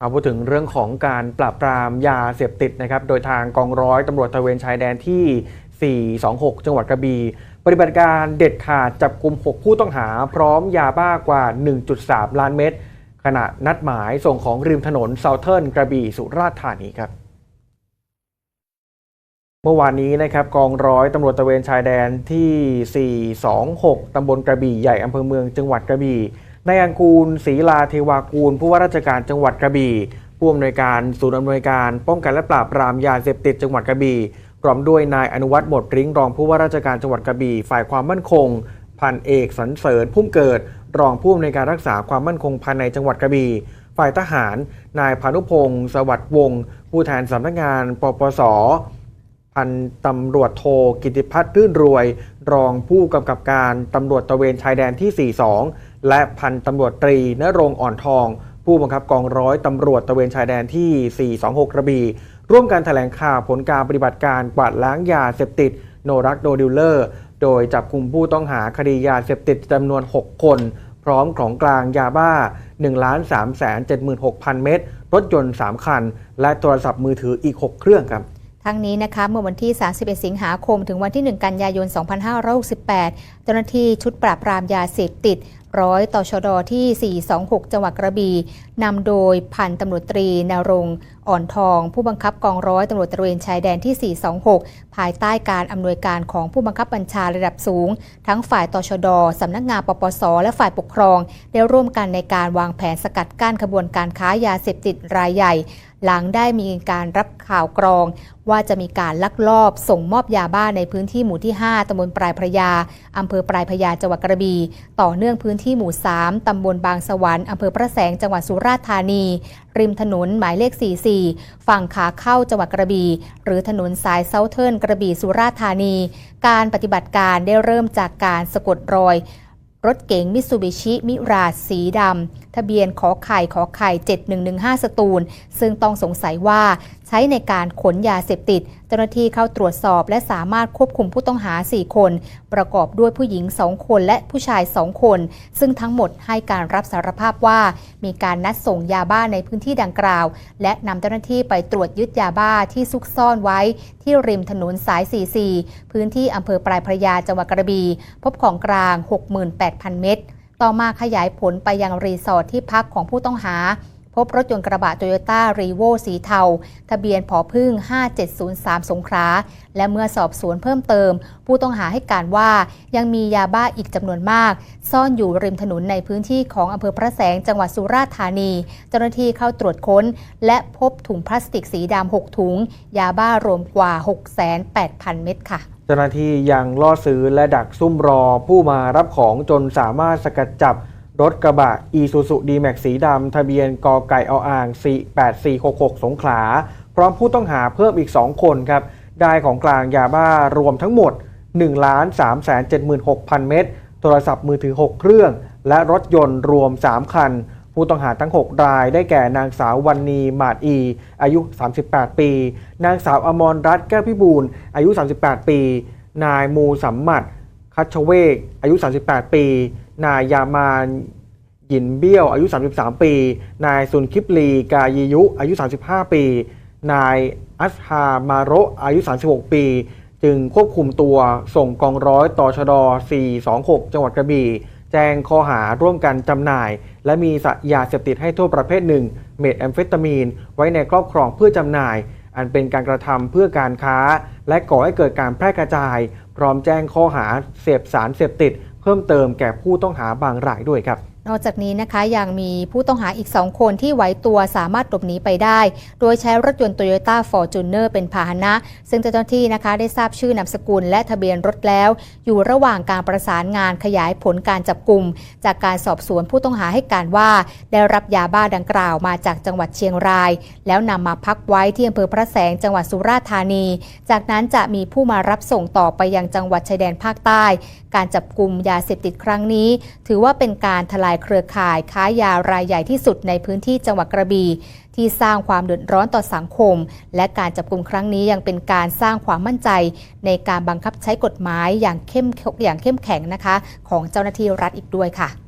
เอาพูดถึงเรื่องของการปราบปรามยาเสพติดนะครับ โดยทางกองร้อยตำรวจตะเวนชายแดนที่ 426 จังหวัดกระบี่ปฏิบัติการเด็ดขาดจับกลุ่ม 6 ผู้ต้องหา พร้อมยาบ้ากว่า 1.3 ล้านเม็ดขณะนัดหมายส่งของริมถนนเซาเทิร์นกระบี่สุราษฎร์ธานีครับ เมื่อวานนี้นะครับกองร้อยตำรวจตะเวนชายแดนที่ 426 ตำบลกระบี่ใหญ่อำเภอเมืองจังหวัดกระบี่ นายอังกูลศรีลาเทวากูล ผู้ว่าราชการจังหวัดกระบี่ผู้อำนวยการศูนย์อำนวยการป้องกันและปราบปรามยาเสพติดจังหวัดกระบี่พร้อมด้วยนายอนุวัฒน์หมดริ้งรองผู้ว่าราชการจังหวัดกระบี่ฝ่ายความมั่นคง พันเอกสันเสริญพุ่มเกิด รองผู้อำนวยการรักษาความมั่นคงภายในจังหวัดกระบี่ฝ่ายทหาร นายพานุพงศ์สวัสดิ์วงศ์ผู้แทนสำนักงานปปสพันตำรวจโทกิติพัฒน์รื่นรวย รองผู้กำกับการตำรวจตะเวนชายแดนที่ 42 และพันตำรวจตรีนรงอ่อนทอง ผู้บังคับกองร้อยตำรวจตะเวนชายแดนที่ 426 กระบี่ร่วมกันแถลงข่าวผลการปฏิบัติการกวาดล้างยาเสพติด โนรักโดดิลเลอร์ โดยจับกลุ่มผู้ต้องหาคดียาเสพติดจำนวน 6 คน พร้อมของกลางยาบ้า 1 3 7 6 0 0 0 เม็ดรถยนต์ 3 คัน และโทรศัพท์มือถืออีก 6 เครื่องครับทั้งนี้นะคะเมื่อวันที่ 31 สิงหาคม ถึงวันที่ 1 กันยายน 2568 เจ้าหน้าที่ชุดปราบปรามยาเสพติดร้อยต่อชดที่ 426 จังหวัดกระบี่นำโดยพันตำรวจตรีนรงอ่อนทอง ผู้บังคับกองร้อยตำรวจตระเวนชายแดนที่ 426 ภายใต้การอำนวยการของผู้บังคับบัญชาระดับสูง ทั้งฝ่ายตชดสำนักงานปปส และฝ่ายปกครอง ได้ร่วมกันในการวางแผนสกัดกั้นขบวนการค้ายาเสพติดรายใหญ่ หลังได้มีการรับข่าวกรอง ว่าจะมีการลักลอบส่งมอบยาบ้าในพื้นที่หมู่ที่ 5ตำบลปลายพระยาอำเภอปลายพระยาจังหวัดกระบี่ต่อเนื่องพื้นที่หมู่ 3 ตำบลบางสวรรค์อำเภอพระแสงจังหวัดสุราษฎร์ธานี ริมถนนหมายเลข 44 ฝั่งขาเข้าจังหวัดกระบี่ หรือถนนสายเซาเทิร์นกระบี่สุราษฎร์ธานี การปฏิบัติการได้เริ่มจากการสะกดรอยรถเก๋งมิตซูบิชิ มิราสีดำ ทะเบียนขอไข่ขอไข่ 7115 สตูล ซึ่งต้องสงสัยว่าใช้ในการขนยาเสพติด เจ้าหน้าที่เข้าตรวจสอบและสามารถควบคุมผู้ต้องหา 4 คน ประกอบด้วยผู้หญิง 2 คนและผู้ชาย 2 คน ซึ่งทั้งหมดให้การรับสารภาพว่า มีการนัดส่งยาบ้าในพื้นที่ดังกล่าว และนำเจ้าหน้าที่ไปตรวจยึดยาบ้าที่ซุกซ่อนไว้ ที่ริมถนนสาย 44 พื้นที่อำเภอปลายพระยาจังหวัดกระบี่พบของกลาง 68,000 เม็ดต่อมาขยายผลไปยังรีสอร์ทที่พักของผู้ต้องหา บรถยนต์กระบะโตโยต้ารีโวสีเทา ทะเบียนผอพึ่ง 5703 สงขลาและเมื่อสอบสวนเพิ่มเติม ผู้ต้องหาให้การว่ายังมียาบ้าอีกจำนวนมาก ซ่อนอยู่ริมถนนในพื้นที่ของอำเภอพระแสงจังหวัดสุราษฎร์ธานี เจ้าหน้าที่เข้าตรวจค้น และพบถุงพลาสติกสีดำ6ถุง ยาบ้ารวมกว่า 6,800 เม็ดค่ะเจ้าหน้าที่ยังล่อซื้อและดักซุ่มรอผู้มารับของจนสามารถสกัดจับ รถกระบะอีซูซูดีแม็กสีดำ ทะเบียนกอไก่ออ่าง 48466 สงขลา พร้อมผู้ต้องหาเพิ่มอีก 2 คนครับ ได้ของกลางยาบ้ารวมทั้งหมด 1 3 7 6 0 0 0 เม็ด โทรศัพท์มือถือ 6 เครื่อง และรถยนต์รวม 3 คัน ผู้ต้องหาทั้ง 6 ราย ได้แก่นางสาววันนีมาดอี อายุ 38 ปี นางสาวอมรรัตน์แก้วพิบูลอายุ 38 ปี นายมูสัมมัด คัชเวกอายุ 38 ปี นายยามานหยินเบี้ยวอายุ 33 ปี นายซุนคิปลีกายียุอายุ 35 ปี นายอัสฮามาโระอายุ 36 ปี จึงควบคุมตัวส่งกองร้อยต่อชด 426 จังหวัดกระบี่ แจ้งข้อหาร่วมกันจำหน่าย และมีสยาเสพติดให้โทษประเภทหนึ่ง เมทแอมเฟตามีน ไว้ในครอบครองเพื่อจำหน่าย อันเป็นการกระทำเพื่อการค้า และก่อให้เกิดการแพร่กระจาย พร้อมแจ้งข้อหาเสพสารเสพติด เพิ่มเติมแก่ผู้ต้องหาบางรายด้วยครับ นอกจากนี้นะคะยังมีผู้ต้องหาอีก 2 คนที่ไหวตัวสามารถหลบหนีไปได้ โดยใช้รถยนต์ Toyota Fortuner เป็นพาหนะ ซึ่งเจ้าหน้าที่นะคะได้ทราบชื่อนามสกุลและทะเบียนรถแล้ว อยู่ระหว่างการประสานงานขยายผลการจับกลุ่ม จากการสอบสวนผู้ต้องหาให้การว่า ได้รับยาบ้าดังกล่าวมาจากจังหวัดเชียงราย แล้วนำมาพักไว้ที่อำเภอพระแสงจังหวัดสุราษฎร์ธานี จากนั้นจะมีผู้มารับส่งต่อไปยังจังหวัดชายแดนภาคใต้ การจับกลุ่มยาเสพติดครั้งนี้ ถือว่าเป็นการทลายเครือข่ายค้ายารายใหญ่ที่สุดในพื้นที่จังหวัดกระบี่ที่สร้างความเดือดร้อนต่อสังคม และการจับกลุ่มครั้งนี้ยังเป็นการสร้างความมั่นใจ ในการบังคับใช้กฎหมายอย่างเข้มอย่างเข้มแข็งนะคะ ของเจ้าหน้าที่รัฐอีกด้วยค่ะ